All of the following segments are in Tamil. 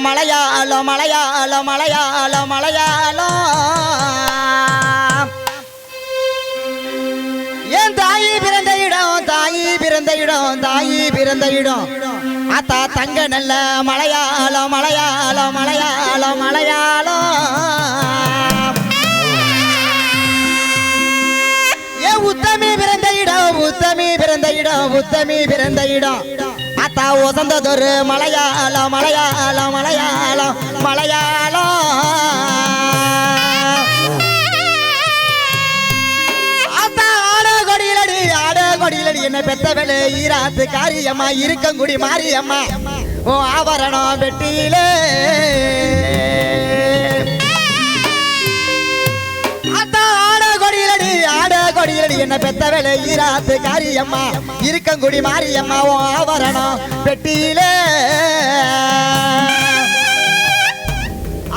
மலையாளம் மலையாளம் மலையாளம் மலையாளம். என் தாயி பிறந்த இடம் தாயி பிறந்த இடம் தாயி பிறந்த இடம். அத்தா தங்க நல்ல மலையாளம் மலையாளம் மலையாளம் மலையாளம். ஏ உத்தமி பிறந்த இடம் உத்தமி பிறந்த இடம் உத்தமி பிறந்த இடம். உசந்ததொரு மலையாளம் மலையாளம் மலையாளம் மலையாளம் அத்தா ஆட கொடியிலடி ஆட என்ன பெத்தவளே ஈராத்து காரியம்மா இருக்கங்குடி மாரியம்மா. ஓ ஆபரணம் வெட்டியிலே. ஆட கொடியிலடி என்ன பெத்தவளே ஈராத்து காரியம்மா. இருக்கங்குடி மாரியம்மா ஓ ஆபரணம் வெட்டியிலே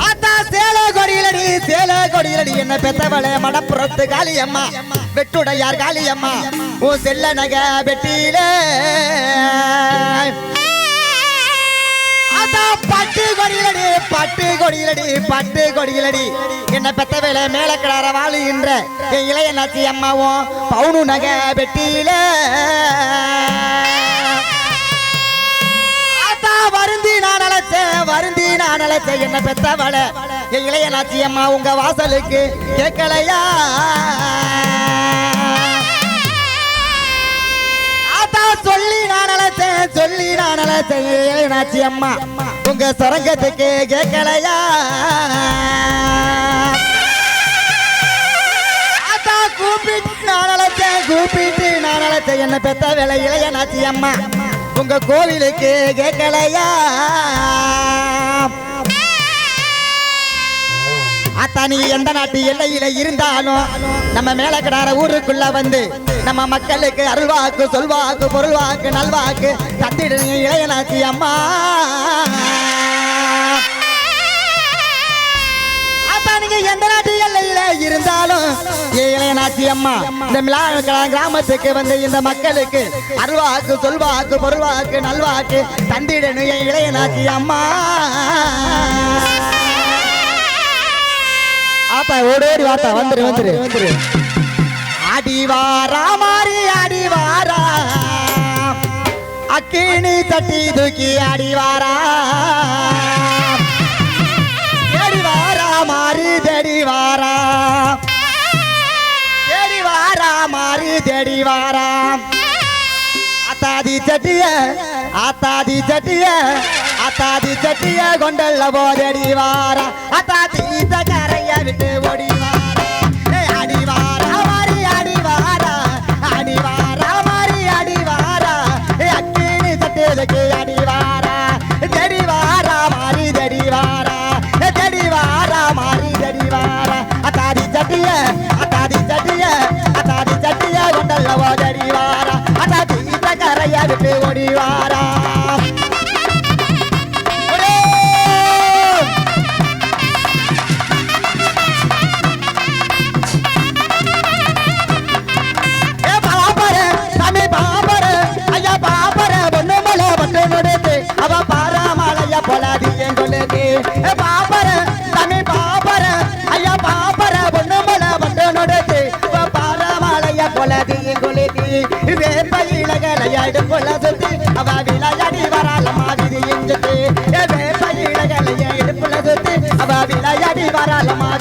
ஆத்தா சேல கொடியிலடி சேல கொடியிலடி என்ன பெத்தவளே மடப்புறத்து காளியம்மா. வெட்டுடையார் காளியம்மா. ஓ செல்ல நக வெட்டியிலே பட்டு கொடியிலடி பட்டு கொடியிலடி பட்டு கொடியிலடி. என்ன பெத்தவளே மேல கிடார வாழுகின்ற என் இளைய நாச்சி அம்மாவும் பவுனு நகை வெட்டியிலே ஆத்தா வருந்தி நான் அழைச்சேன் வருந்தி நான் அழைச்சேன். என்ன பெத்தவள? என் இளைய நாச்சி அம்மா உங்க வாசலுக்கு கேட்கலையா? ஆத்தா சொல்லி நான் அழைச்சேன் சொல்லி நான் அழைச்சேன் என் அம்மா உங்க சொரங்கத்துக்கு கேட்கலையா? கூப்பிட்டு நான் அழைச்சேன் கூப்பிட்டு நான் அழைச்சேன் என்ன பெத்த வேலை இளைய அம்மா? உங்க கோவிலுக்கு கேட்கலையா? அத்தா எந்த நாட்டு எல்லையில இருந்தாலும் நம்ம மேலக்கடார ஊருக்குள்ள வந்து நம்ம மக்களுக்கு அருள்வாக்கு சொல்வாக்கு பொருள்வாக்கு நல்வாக்கு தத்திடுங்க இளையநாச்சி அம்மா. எந்த நாட்டு எல்லையில இருந்தாலும் இளையநாச்சி அம்மா இந்த கிராமத்துக்கு வந்து இந்த மக்களுக்கு அருள்வாக்கு சொல்வாக்கு பொருள்வாக்கு நல்வாக்கு தந்திடணும் இளையநாச்சி அம்மா. ஆத்தா ஓடோடி வாத்தா வந்துரு வந்துரு. வந்துரு. அடிவாரா மாறி அடிவாரா. அக்கினி தட்டி தூக்கி அடிவாரா. தேடிவாரா மாறி தேடிவாரா. தேடிவாரா மாறி தேடிவாரா. அத்தாதி சட்டிய அத்தாதி சட்டிய அத்தாதி சட்டிய கொண்டல்ல போதடி வாரா அத்தாதி இந்த கரைய விட்டு ஓடி வாரா ஏய், அடி வாரா மாறி அடி வாரா அடி வாரா மாறி அடி வாரா ஏய், அக்கினி சட்டியலுக்கு அடி வாரா தேடி வாரா மாறி தேடி வாரா ஏய், తారాలమా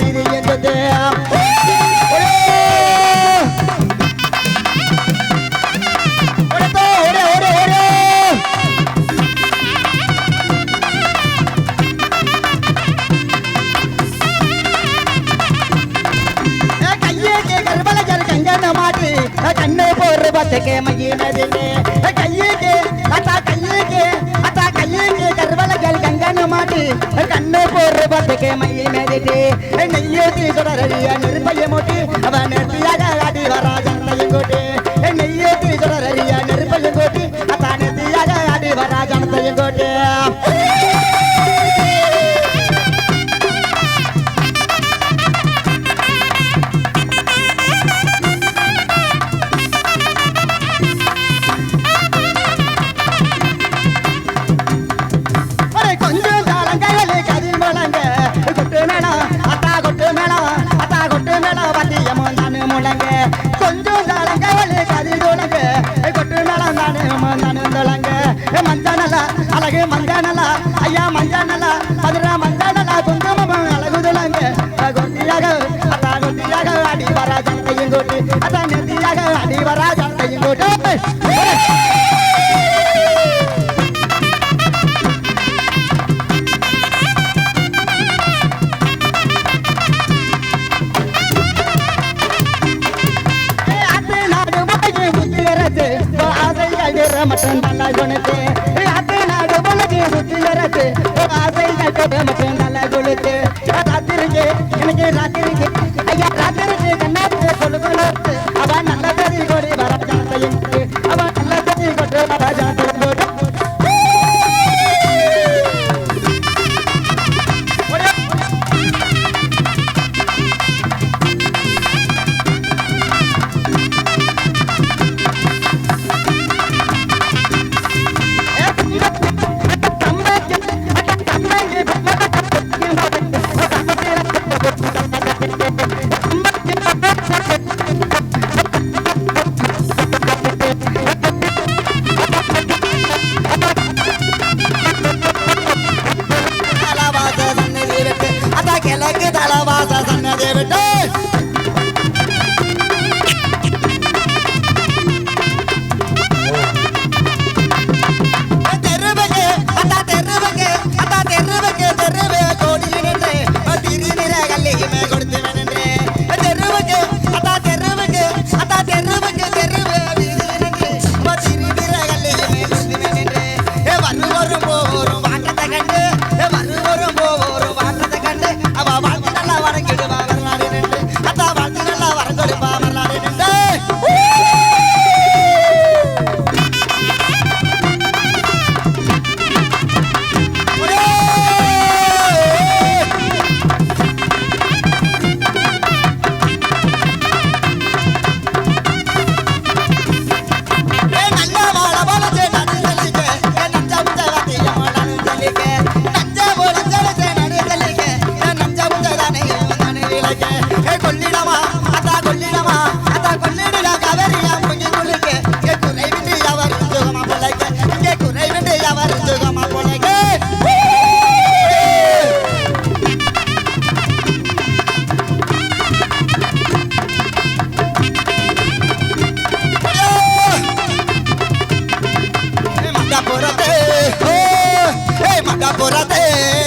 புறத்தே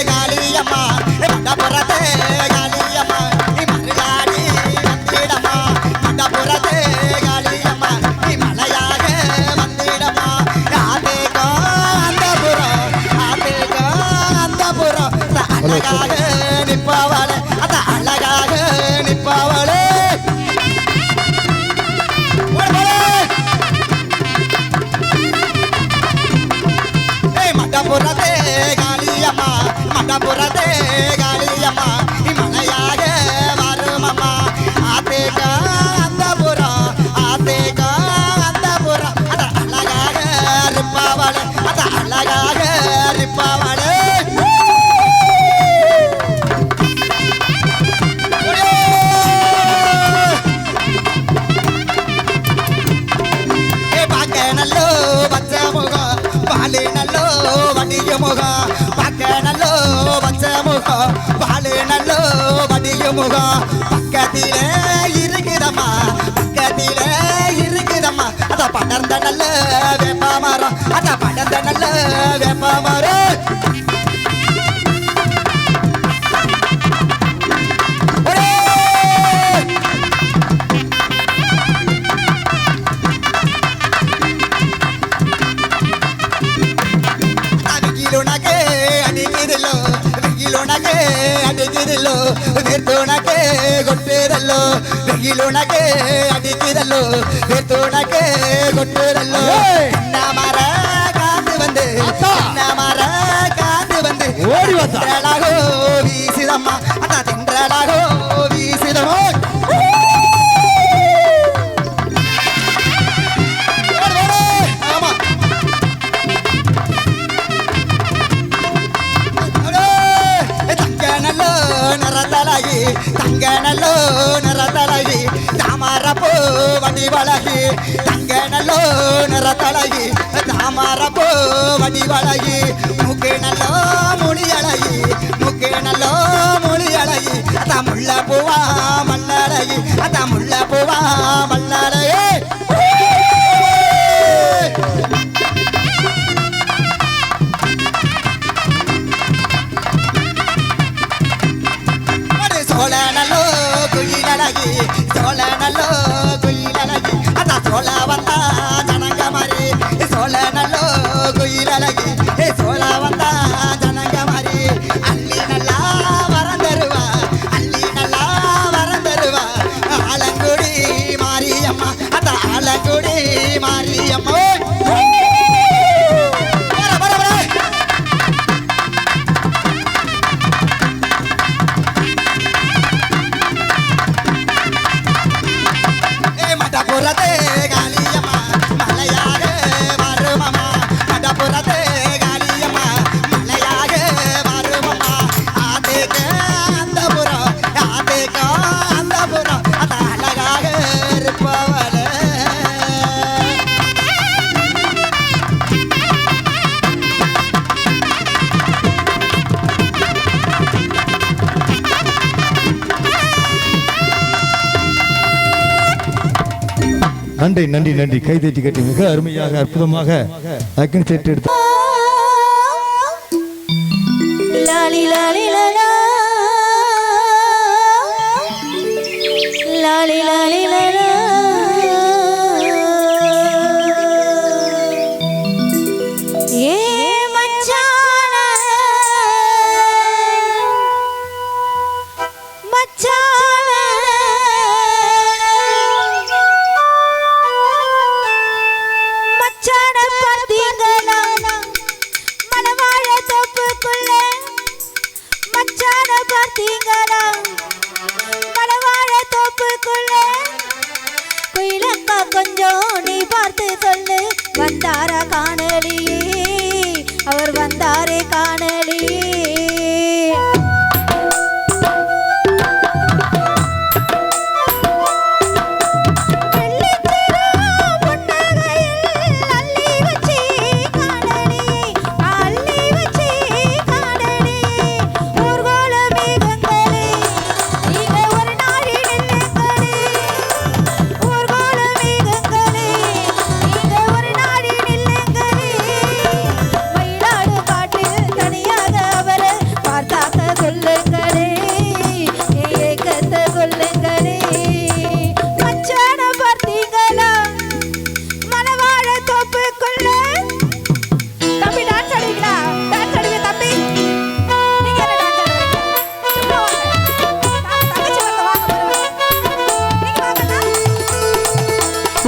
காளியம்மா வடபுறத்தே அந்த நல்ல வேப்பமர ಅಡಿಗಿರಲ್ಲೋ ನಿರ್ತೋಣಕ್ಕೆ ಕೊಟ್ಟಿರಲ್ಲೋ ನಗಿಲೋಣಕ್ಕೆ ಅಡಿಗಿರಲ್ಲೋ ನಿರ್ತೋಣಕ್ಕೆ ಕೊಟ್ಟಿರಲ್ಲೋ ಮರ மர காந்து வந்து ஓடி வந்தாகோ வீசிதம்மா. அண்ணா தின்றலாகோ வீசிதமோ தங்க நல்லோ நிறத்தலாகி தங்க நல்லோ நிறத்தலாகி பூ வடி வழகி தங்க நல்லோ நிறத்தழகி தாமர பூ வடி வழகி முக்கு நல்லோ மொழி அழகி முக்கு நல்லோ மொழி அழகி அதான் முள்ள பூவா மல்லழகி அதான் முள்ள பூவா மல்லழகி. Hola, banda. நன்றி நன்றி நன்றி. கைதட்டி கட்டி மிக அருமையாக அற்புதமாக அக்கின் செட் எடுத்து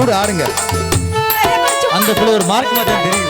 சூடு ஆடுங்க. அந்த பிள்ளை ஒரு மார்க் மாற்றம் தெரியும்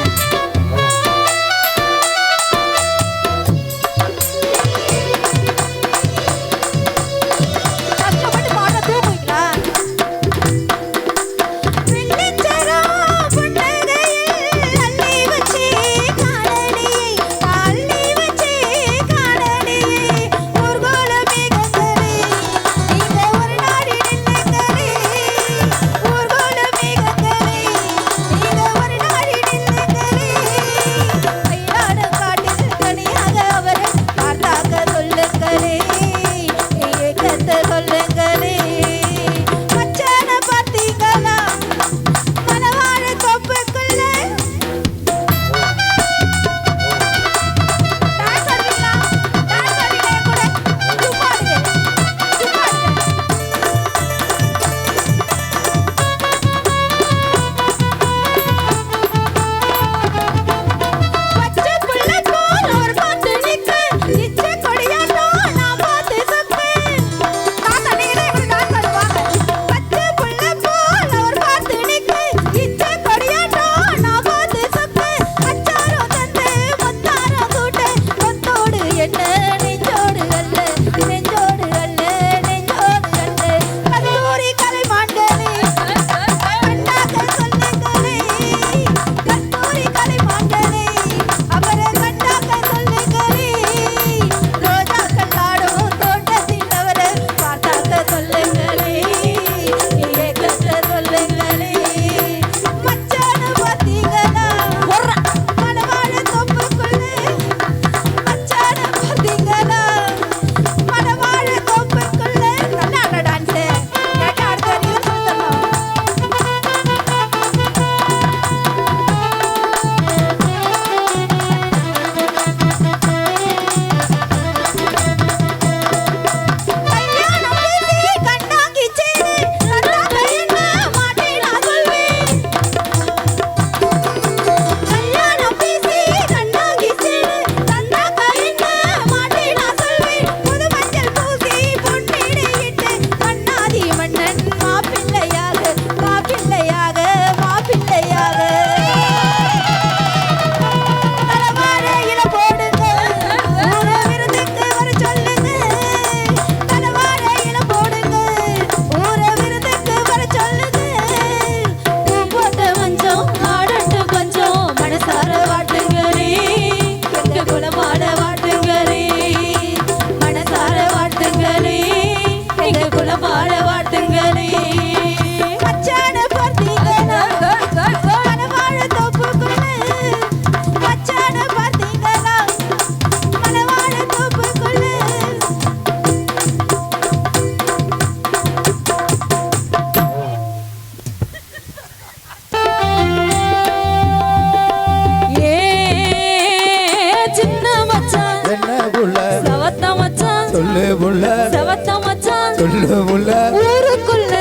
சொல்லு புள்ள செவத்த மச்சான். சொல்லு புள்ள ஊருக்குள்ள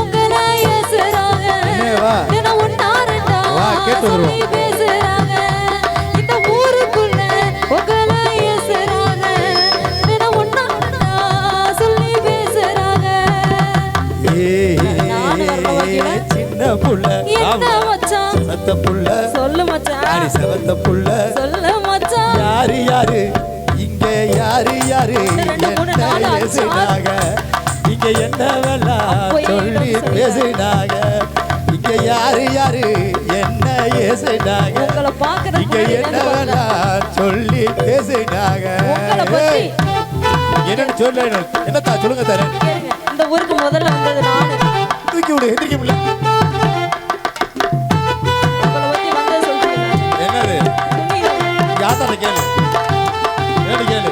உங்களை ஏசுறாங்க வா. தினம் ஒண்ணா ரெண்டா வா, கேட்டு வருவோம். சொல்லி பேசுறாங்க. இந்த ஊருக்குள்ள உங்களை ஏசுறாங்க தினம் ஒண்ணா ரெண்டா சொல்லி பேசுறாங்க. ஏய்? சின்ன புள்ள. என்ன மச்சான்? செவத்த புள்ள. சொல்லு மச்சான். செவத்த புள்ள? சொல்லு மச்சான். யாரு யாரு? யாரு யாரு? பேசுனாங்க? இங்க என்ன வேலாம் அப்போ சொல்லி? பேசுனாங்க? இங்க யாரு யாரு? என்ன ஏசுனாங்க இங்க என்ன வேலாம் சொல்லி பேசுனாங்க? என்னன்னு சொல்ல என்னத்தா சொல்லுங்க கேளுங்க. இந்த ஊருக்கு முதல்ல வந்தது நானு. தூக்கி விடு எந்திரிக்க முடியல. என்னது? யாத்தாட்ட கேளு? கேளு கேளு.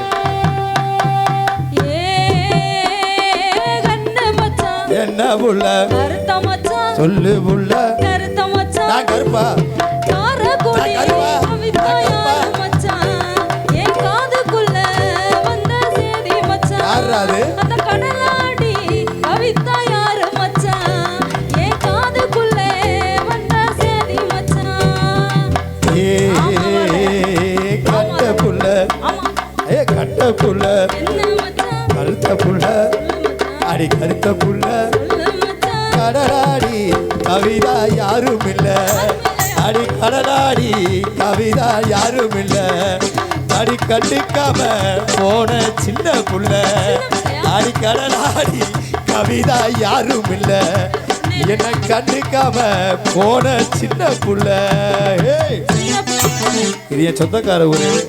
ஏ கட்ட புள்ள. ஆமா. ஏ கட்ட புள்ள. கருத்த புள்ள. சொல்லு அடி கருத்த புள்ள. கண்டுக்காம போன சின்ன புள்ள. அடி கடலாடி கவிதா யாரும் இல்ல என்ன கண்டுக்காம போன சின்ன புள்ள. ஏய். இது என் சொந்தக்கார ஊரு.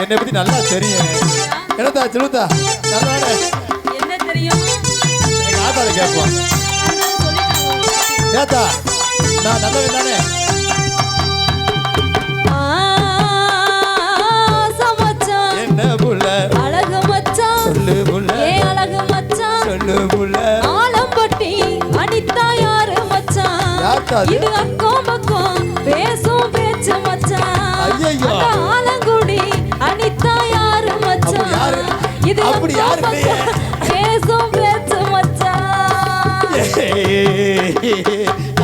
என்னை பத்தி நல்லா தெரியும். என்னத்தா சொல்லுத்தா நல்லா கேட்போம். ஏத்தா நான் நல்லவன் தானே. சொல்லு புள்ள ஏ அழகு மச்சான், சொல்லு புள்ள ஆலம்பட்டி அனிதா யாரு மச்சான்? இது அக்கம் பக்கம். பேசும் பேச்சு மச்சான். அந்த ஆலங்குடி அனிதா யாரு? மச்சான்? இது அப்படி யாரு இல்லையே. பேசும் பேச்சு மச்சான்.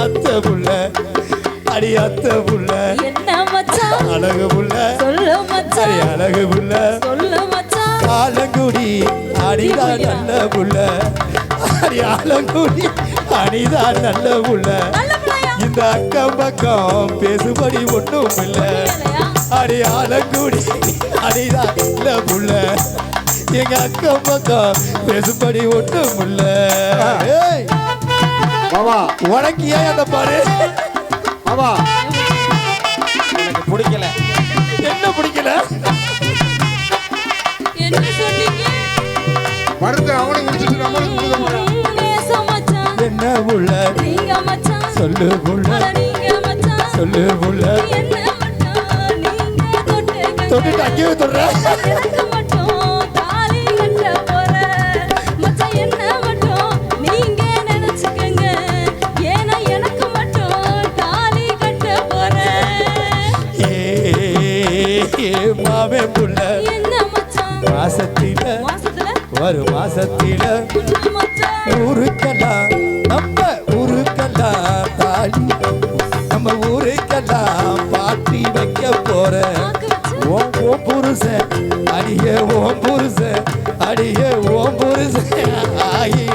அத்த புள்ள. அடி அத்த புள்ள. என்ன மச்சான்? அழகு புள்ள. சொல்லு மச்சான். அழகு புள்ள. ஆலங்குடி அடிதா நல்ல புள்ள. அடி ஆலங்குடி அடிதா நல்ல புள்ள இந்த அக்கம் பக்கம் பேசுபடி ஒண்ணும் இல்ல? அடி ஆலங்குடி அடிதா நல்ல புள்ள. எங்க அக்கம் பக்கம் பேசுபடி ஒண்ணும் இல்ல உனக்கு ஏன் அந்த பாரு எனக்கு பிடிக்கல. என்ன பிடிக்கல? அவனுக்கு குடிச்சிட்டு நம்மளுக்கு கொடுக்க மச்சான் என்ன மச்சான் சொல்லு மச்சான் சொல்லு தொட்டுக்கங்க. தொட்டுட்டு அங்கேயே தொடுற ஒரு மாசத்தில ஊருக்கெல்லாம் நம்ம ஊருக்கெல்லாம் தாடி நம்ம ஊருக்கெல்லாம் பாட்டி வைக்க போற. ஓம் ஓம் புருஷன் அடிய ஓம் புருஷன் அடிய ஓம் புருஷன். ஆகி